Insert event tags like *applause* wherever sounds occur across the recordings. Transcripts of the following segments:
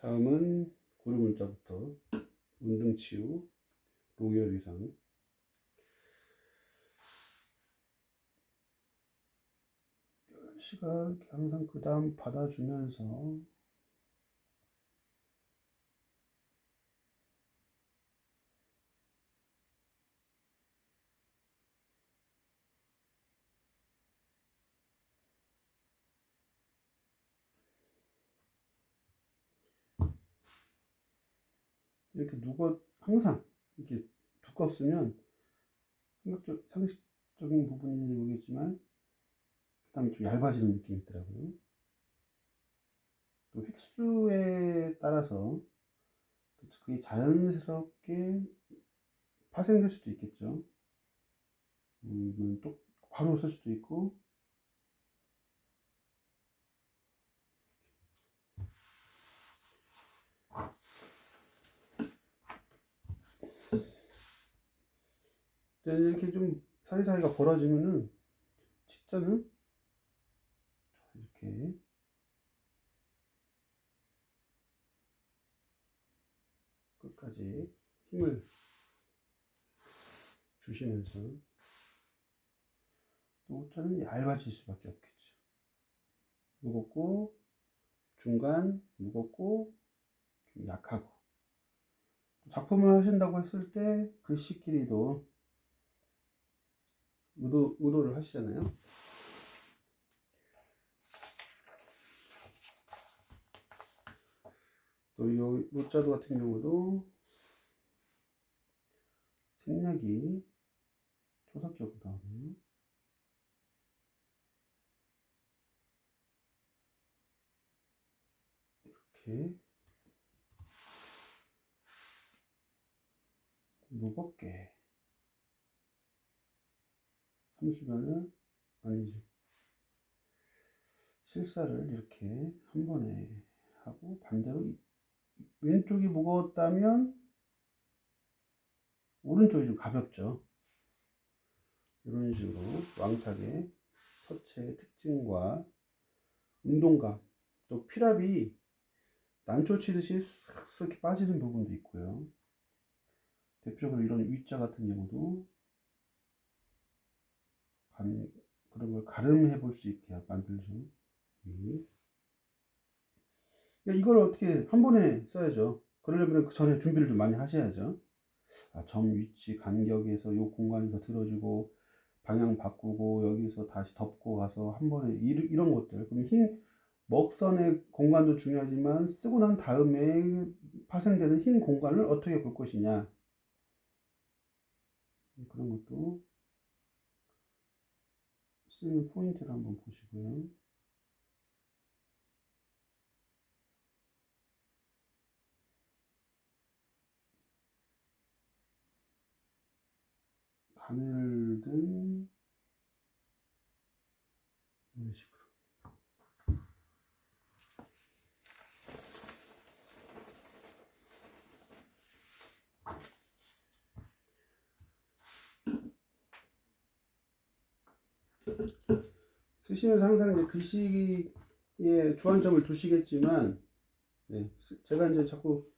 다음은 구름 문자부터 운등치유 로열이상. 시가 이렇게 항상 그 다음 받아주면서 이렇게 누가 항상 이렇게 두껍으면 생각적, 상식적인 부분인지 모르겠지만 그 다음에 좀 얇아지는 느낌이 있더라고요. 또 획수에 따라서 그게 자연스럽게 파생될 수도 있겠죠. 음, 또 바로 쓸 수도 있고 이렇게 좀 사이사이가 벌어지면은 직자는 이렇게 끝까지 힘을 주시면서 또 옷자는 얇아질 수밖에 없겠죠. 무겁고 중간 무겁고 좀 약하고 작품을 하신다고 했을 때 글씨끼리도 의도, 의도를 하시잖아요. 또이 로자도 같은 경우도 생략이 초석격으로 나오네요. 이렇게 무겁게 삼수변을 아니지 실사를 이렇게 한 번에 하고 반대로 왼쪽이 무거웠다면 오른쪽이 좀 가볍죠. 이런 식으로 왕창의 서체의 특징과 운동감 또 피랍이 난초 치듯이 쓱쓱 빠지는 부분도 있고요. 대표적으로 이런 위자 같은 경우도 감, 그런 걸 가름해 볼 수 있게 만들죠. 그러니까 이걸 어떻게 한 번에 써야죠. 그러려면 그 전에 준비를 좀 많이 하셔야죠. 아, 점 위치 간격에서 이 공간에서 들어주고 방향 바꾸고 여기서 다시 덮고 가서 한 번에 이, 런 것들. 그럼 흰 먹선의 공간도 중요하지만 쓰고 난 다음에 파생되는 흰 공간을 어떻게 볼 것이냐. 그런 것도 쓰는 포인트를 한번 보시고요. 가늘든 이런 식으로 *laughs* 쓰시면서 항상 이제 글씨에 주안점을 두시겠지만 네, 제가 이제 자꾸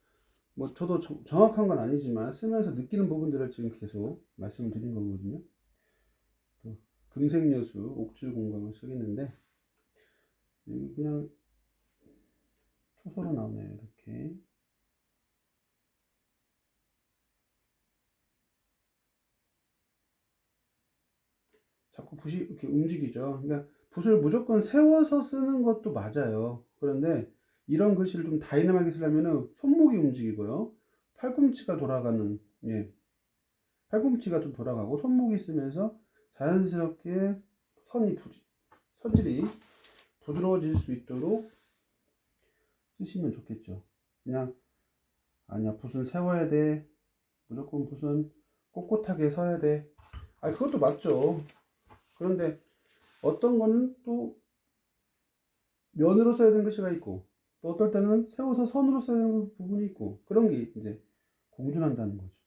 뭐 저도 저, 정확한 건 아니지만 쓰면서 느끼는 부분들을 지금 계속 말씀을 드린 거거든요. 또 금색여수 옥줄 공감을 쓰겠는데 그냥 초소로 나오네요. 이렇게 자꾸 붓이 이렇게 움직이죠. 그러니까 붓을 무조건 세워서 쓰는 것도 맞아요. 그런데 이런 글씨를 좀 다이나믹하게 쓰려면 손목이 움직이고요. 팔꿈치가 돌아가는, 예. 팔꿈치가 좀 돌아가고 손목이 있으면서 자연스럽게 선이, 부지, 선질이 부드러워질 수 있도록 쓰시면 좋겠죠. 그냥, 아니야, 붓은 세워야 돼. 무조건 붓은 꼿꼿하게 서야 돼. 아, 그것도 맞죠. 그런데 어떤 거는 또 면으로 써야 되는 글씨가 있고 또 어떨 때는 세워서 선으로 써야 하는 부분이 있고 그런 게 이제 공존한다는 거죠.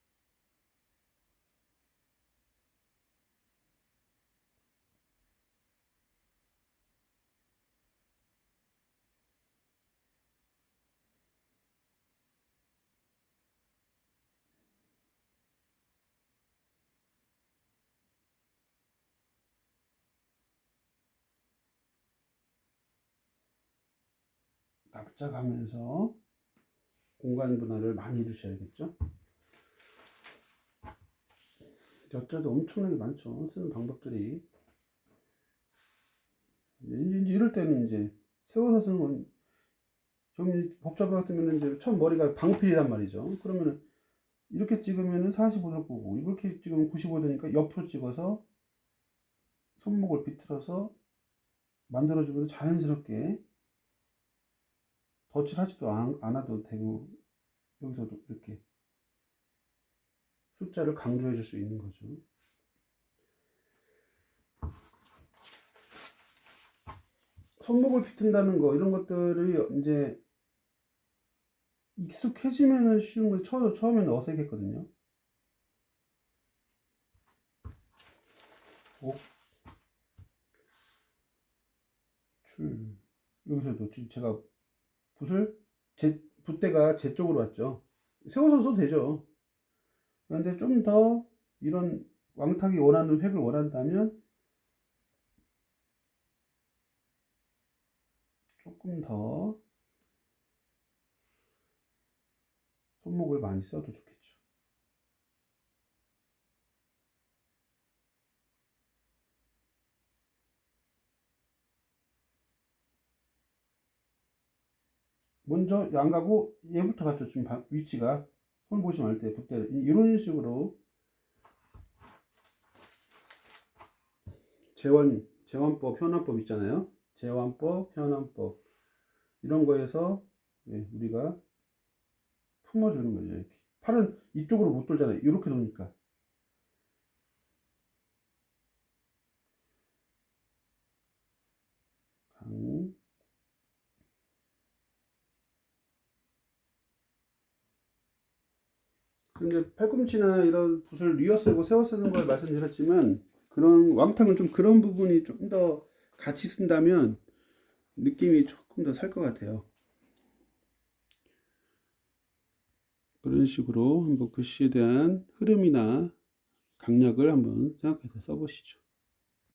납작하면서 공간 분할을 많이 해주셔야겠죠. 엿자도 엄청나게 많죠. 쓰는 방법들이. 이럴 때는 이제 세워서 쓰는 건 좀 복잡해 같으면 이제 처음 머리가 방필이란 말이죠. 그러면은 이렇게 찍으면은 45도 보고 이렇게 찍으면 95도니까 옆으로 찍어서 손목을 비틀어서 만들어주면 자연스럽게 덧칠하지도 않, 않아도 되고 여기서도 이렇게 숫자를 강조해 줄 수 있는 거죠. 손목을 비튼다는 거 이런 것들이 이제 익숙해지면은 쉬운 거 처음 처음에는 어색했거든요. 오. 출 여기서도 제가 붓을 제 붓대가 제 쪽으로 왔죠. 세워서 써도 되죠. 그런데 좀 더 이런 왕탁이 원하는 획을 원한다면 조금 더 손목을 많이 써도 좋겠죠. 먼저 양가고 얘부터 갔죠. 지금 바- 위치가 손 보시면 알 때 붓대를 이- 이런 식으로 재원 재원법 현황법 있잖아요. 재원법 현황법 이런 거에서 예, 우리가 품어주는 거죠. 이렇게 팔은 이쪽으로 못 돌잖아요. 이렇게 도니까 강 근데 팔꿈치나 이런 붓을 뉘어 쓰고 세워 쓰는 걸 말씀드렸지만 그런 왕탕은 좀 그런 부분이 좀 더 같이 쓴다면 느낌이 조금 더 살 것 같아요. 그런 식으로 한번 글씨에 대한 흐름이나 강약을 한번 생각해서 써보시죠.